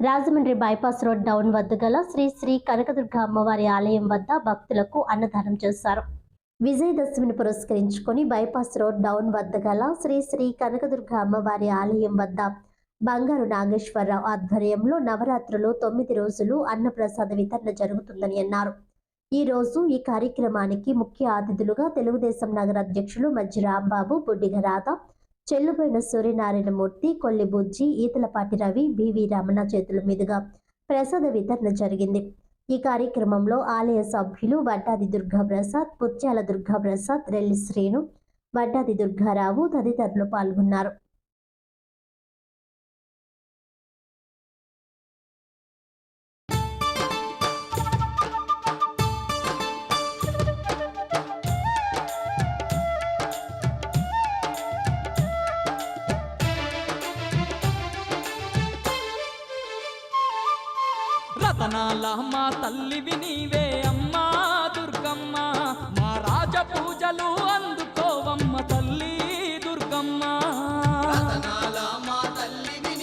Rajahmundry bypass road down వద్ద గల శ్రీ శ్రీ కనకదుర్గ అమ్మవారి ఆలయం వద్ద భక్తులకు అన్నదానం చేశారు. విజయదశమిని పురస్కరించుకొని బైపాస్ రోడ్ డౌన్ వద్ద గల శ్రీ శ్రీ కనకదుర్గ అమ్మవారి ఆలయం వద్ద బంగారు నాగేశ్వరరావు ఆధ్వర్యంలో నవరాత్రులు తొమ్మిది రోజులు అన్నప్రసాద వితరణ జరుగుతుందని అన్నారు. ఈ రోజు ఈ కార్యక్రమానికి ముఖ్య అతిథులుగా తెలుగుదేశం నగర అధ్యక్షులు మజ్జి రాంబాబు బుడ్డిగ రాధ చెల్లుబోయిన సూర్యనారాయణమూర్తి కొల్లి బుజ్జి ఈతలపాటి రవి బివి రమణ చేతుల మీదుగా ప్రసాద వితరణ జరిగింది. ఈ కార్యక్రమంలో ఆలయ సభ్యులు వడ్డాది దుర్గా ప్రసాద్ ముత్యాల దుర్గా ప్రసాద్ రెల్లి శ్రీను వడ్డాది దుర్గారావు తదితరులు పాల్గొన్నారు. రతనాల మా తల్లివి నీవే అమ్మా దుర్గమ్మ. మా రాజ పూజలు అందుకోవమ్మ తల్లి దుర్గమ్మ. రతనాల మా తల్లివి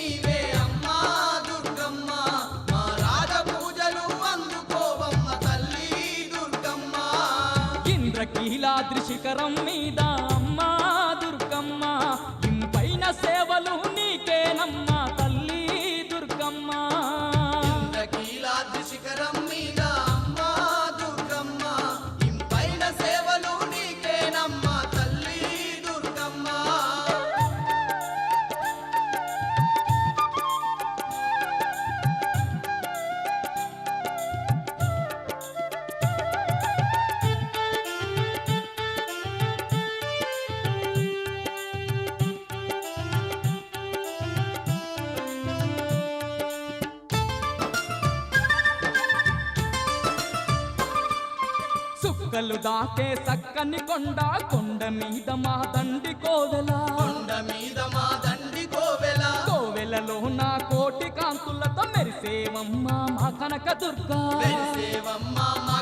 సుక్కలు దాకే సక్కని కొండ కొండ మీద మా దండి కోవెల కొండ మీద మా దండి కోవెల. కోవెలలో నా కోటి కాంతులతో మెరిసేవమ్మ మా కనక దుర్గా వెలిసేవమ్మ మా